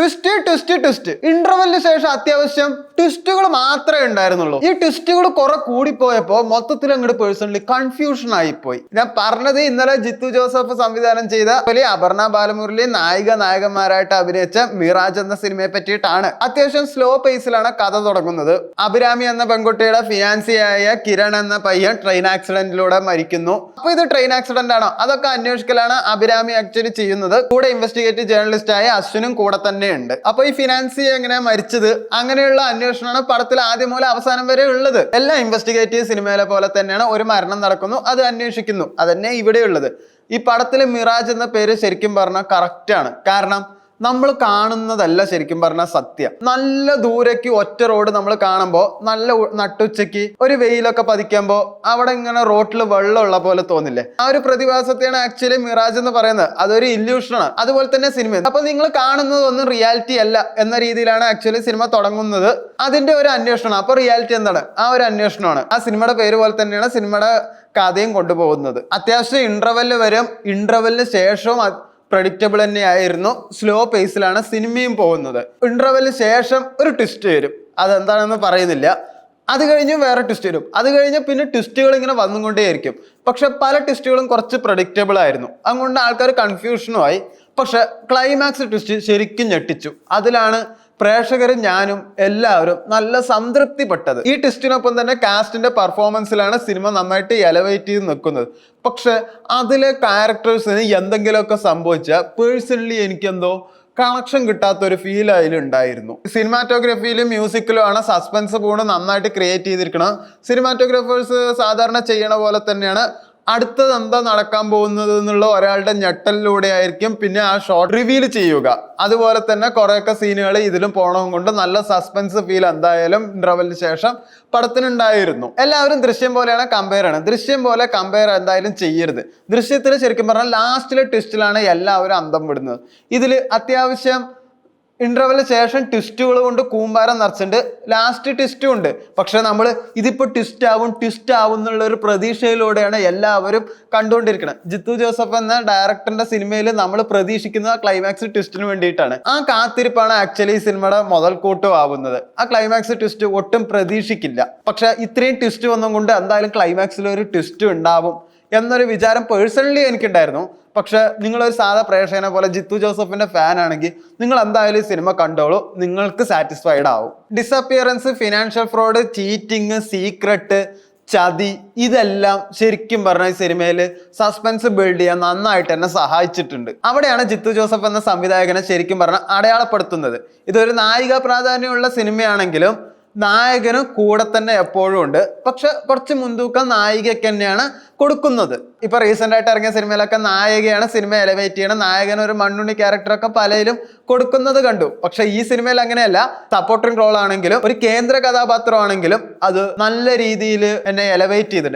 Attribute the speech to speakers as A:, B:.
A: Twist twist twist ഇന്റർവെല്ലിന് ശേഷം അത്യാവശ്യം ട്വിസ്റ്റുകൾ മാത്രമേ ഉണ്ടായിരുന്നുള്ളൂ. ഈ ട്വിസ്റ്റുകൾ കുറെ കൂടിപ്പോയപ്പോ മൊത്തത്തിൽ അങ്ങോട്ട് പേഴ്സണലി കൺഫ്യൂഷൻ ആയിപ്പോയി. ഞാൻ പറഞ്ഞത് ഇന്നലെ ജിത്തു ജോസഫ് സംവിധാനം ചെയ്ത വലിയ അപർണ ബാലമുരളി നായിക നായകന്മാരായിട്ട് അഭിനയിച്ച മിറാജ് എന്ന സിനിമയെ പറ്റിയിട്ടാണ്. അത്യാവശ്യം സ്ലോ പേസിലാണ് കഥ തുടങ്ങുന്നത്. അഭിരാമി എന്ന പെൺകുട്ടിയുടെ ഫിയാൻസിയായ കിരൺ എന്ന പയ്യൻ ട്രെയിൻ ആക്സിഡന്റിലൂടെ മരിക്കുന്നു. അപ്പൊ ഇത് ട്രെയിൻ ആക്സിഡന്റ് ആണോ? അതൊക്കെ അന്വേഷിക്കലാണ് അഭിരാമി ആക്ച്വലി ചെയ്യുന്നത്. കൂടെ ഇൻവെസ്റ്റിഗേറ്റീവ് ജേർണലിസ്റ്റ് ആയ അശ്വിനും കൂടെ തന്നെ ഉണ്ട്. അപ്പൊ ഈ ഫിനാൻസി എങ്ങനെ മരിച്ചത്? അങ്ങനെയുള്ള അന്വേഷണമാണ് പടത്തിൽ ആദ്യം മുതൽ അവസാനം വരെ ഉള്ളത്. എല്ലാ ഇൻവെസ്റ്റിഗേറ്റീവ് സിനിമയിലെ പോലെ തന്നെയാണ് ഒരു മരണം നടക്കുന്നു അത് അന്വേഷിക്കുന്നു. അതന്നെ ഇവിടെ ഉള്ളത് ഈ പടത്തിൽ മിറാജ് എന്ന പേര് ശരിക്കും പറഞ്ഞാൽ കറക്റ്റ് ആണ്. കാരണം നമ്മൾ കാണുന്നതല്ല ശരിക്കും പറഞ്ഞാൽ സത്യം. നല്ല ദൂരേക്ക് ഒറ്റ റോഡ് നമ്മൾ കാണുമ്പോൾ നല്ല നട്ടുച്ചയ്ക്ക് ഒരു വെയിലൊക്കെ പതിക്കുമ്പോൾ അവിടെ ഇങ്ങനെ റോട്ടിൽ വെള്ളമുള്ള പോലെ തോന്നില്ലേ? ആ ഒരു പ്രതിഭാസത്തെയാണ് ആക്ച്വലി മിറാജ് എന്ന് പറയുന്നത്. അതൊരു ഇല്യൂഷനാണ് അതുപോലെ തന്നെ സിനിമ അപ്പൊ നിങ്ങൾ കാണുന്നതൊന്നും റിയാലിറ്റി അല്ല എന്ന രീതിയിലാണ് ആക്ച്വലി സിനിമ തുടങ്ങുന്നത്. അതിന്റെ ഒരു അന്വേഷണം. അപ്പൊ റിയാലിറ്റി എന്താണ്? ആ ഒരു അന്വേഷണമാണ്. ആ സിനിമയുടെ പേര് പോലെ തന്നെയാണ് സിനിമയുടെ കഥയും കൊണ്ടുപോകുന്നത്. അത്യാവശ്യം ഇന്റർവെൽ വരും. ഇന്റർവെല്ലിന് ശേഷവും പ്രഡിക്റ്റബിൾ തന്നെയായിരുന്നു. സ്ലോ പേസിലാണ് സിനിമയും പോകുന്നത്. ഇന്റർവെല്ലിന് ശേഷം ഒരു ട്വിസ്റ്റ് വരും. അതെന്താണെന്ന് പറയുന്നില്ല. അത് കഴിഞ്ഞ് വേറെ ട്വിസ്റ്റ് വരും. അത് കഴിഞ്ഞ് പിന്നെ ട്വിസ്റ്റുകൾ ഇങ്ങനെ വന്നുകൊണ്ടേയിരിക്കും. പക്ഷെ പല ട്വിസ്റ്റുകളും കുറച്ച് പ്രഡിക്റ്റബിൾ ആയിരുന്നു. അതുകൊണ്ട് ആൾക്കാർ കൺഫ്യൂഷനുമായി പക്ഷെ ക്ലൈമാക്സ് ട്വിസ്റ്റ് ശരിക്കും ഞെട്ടിച്ചു. അതിലാണ് പ്രേക്ഷകരും ഞാനും എല്ലാവരും നല്ല സംതൃപ്തിപ്പെട്ടത്. ഈ ട്വിസ്റ്റിനൊപ്പം തന്നെ കാസ്റ്റിന്റെ പെർഫോമൻസിലാണ് സിനിമ നന്നായിട്ട് എലവേറ്റ് ചെയ്ത് നിൽക്കുന്നത്. പക്ഷെ അതിലെ ക്യാരക്ടേഴ്സിന് എന്തെങ്കിലുമൊക്കെ സംഭവിച്ചാൽ പേഴ്സണലി എനിക്കെന്തോ കണക്ഷൻ കിട്ടാത്ത ഒരു ഫീൽ അതിലുണ്ടായിരുന്നു സിനിമാറ്റോഗ്രഫിയിലും മ്യൂസിക്കിലും ആണ് സസ്പെൻസ് പൂണ് നന്നായിട്ട് ക്രിയേറ്റ് ചെയ്തിരിക്കണം സിനിമാറ്റോഗ്രാഫേഴ്സ് സാധാരണ ചെയ്യണ പോലെ തന്നെയാണ് അടുത്തത് എന്താ നടക്കാൻ പോകുന്നത് എന്നുള്ള ഒരാളുടെ ഞെട്ടലിലൂടെ ആയിരിക്കും പിന്നെ ആ ഷോർട്ട് റിവീൽ ചെയ്യുക. അതുപോലെ തന്നെ കുറേയൊക്കെ സീനുകൾ ഇതിലും പോണതും കൊണ്ട് നല്ല സസ്പെൻസ് ഫീൽ എന്തായാലും ഇന്റർവെല്ലിന് ശേഷം പടത്തിനുണ്ടായിരുന്നു. എല്ലാവരും ദൃശ്യം പോലെയാണ് കമ്പയർ ആണ്. ദൃശ്യം പോലെ കമ്പയർ എന്തായാലും ചെയ്യരുത്. ദൃശ്യത്തിൽ ശരിക്കും പറഞ്ഞാൽ ലാസ്റ്റിലെ ട്വിസ്റ്റിലാണ് എല്ലാവരും അന്തം വിടുന്നത്. ഇതിൽ അത്യാവശ്യം ഇന്റർവെല്ലിന് ശേഷം ട്വിസ്റ്റുകൾ കൊണ്ട് കൂമ്പാരം നിറച്ചിട്ടുണ്ട്. ലാസ്റ്റ് ട്വിസ്റ്റും ഉണ്ട്. പക്ഷെ നമ്മൾ ഇതിപ്പോൾ ട്വിസ്റ്റ് ആവും ട്വിസ്റ്റ് ആവും എന്നുള്ള ഒരു പ്രതീക്ഷയിലൂടെയാണ് എല്ലാവരും കണ്ടുകൊണ്ടിരിക്കുന്നത്. ജിത്തു ജോസഫ് എന്ന ഡയറക്ടറിന്റെ സിനിമയിൽ നമ്മൾ പ്രതീക്ഷിക്കുന്ന ക്ലൈമാക്സ് ട്വിസ്റ്റിന് വേണ്ടിയിട്ടാണ്. ആ കാത്തിരിപ്പാണ് ആക്ച്വലി ഈ സിനിമയുടെ മുതൽക്കൂട്ടും ആവുന്നത്. ആ ക്ലൈമാക്സ് ട്വിസ്റ്റ് ഒട്ടും പ്രതീക്ഷിക്കില്ല. പക്ഷെ ഇത്രയും ട്വിസ്റ്റ് വന്നുകൊണ്ട് എന്തായാലും ക്ലൈമാക്സിൽ ഒരു ട്വിസ്റ്റ് ഉണ്ടാവും. എന്നൊരു വിചാരം പേഴ്സണലി എനിക്കുണ്ടായിരുന്നു. പക്ഷെ നിങ്ങളൊരു സാധാ പ്രേക്ഷകനെ പോലെ ജിത്തു ജോസഫിന്റെ ഫാൻ ആണെങ്കിൽ നിങ്ങൾ എന്തായാലും ഈ സിനിമ കണ്ടോളൂ. നിങ്ങൾക്ക് സാറ്റിസ്ഫൈഡ് ആവും. Disappearance financial fraud cheating secret ചതി ഇതെല്ലാം ശരിക്കും പറഞ്ഞ ഈ സിനിമയിൽ സസ്പെൻസ് ബിൽഡ് ചെയ്യാൻ നന്നായിട്ട് എന്നെ സഹായിച്ചിട്ടുണ്ട്. അവിടെയാണ് ജിത്തു ജോസഫ് എന്ന സംവിധായകനെ ശരിക്കും പറഞ്ഞാൽ അടയാളപ്പെടുത്തുന്നത്. ഇതൊരു നായിക പ്രാധാന്യമുള്ള സിനിമയാണെങ്കിലും നായകനും കൂടെ തന്നെ എപ്പോഴും ഉണ്ട്. പക്ഷെ കുറച്ച് മുൻതൂക്കം നായികയ്ക്ക് തന്നെയാണ് കൊടുക്കുന്നത്. ഇപ്പൊ റീസെന്റ് ആയിട്ട് ഇറങ്ങിയ സിനിമയിലൊക്കെ നായികയാണ് സിനിമ എലവേറ്റ് ചെയ്യണം നായകൻ ഒരു മണ്ണുണ്ണി ക്യാരക്ടറൊക്കെ പലയിലും കൊടുക്കുന്നത് കണ്ടു. പക്ഷെ ഈ സിനിമയിൽ അങ്ങനെയല്ല. സപ്പോർട്ടിംഗ് റോൾ ആണെങ്കിലും ഒരു കേന്ദ്ര കഥാപാത്രമാണെങ്കിലും അത് നല്ല രീതിയിൽ എന്നെ എലവേറ്റ് ചെയ്തിട്ടുണ്ട്.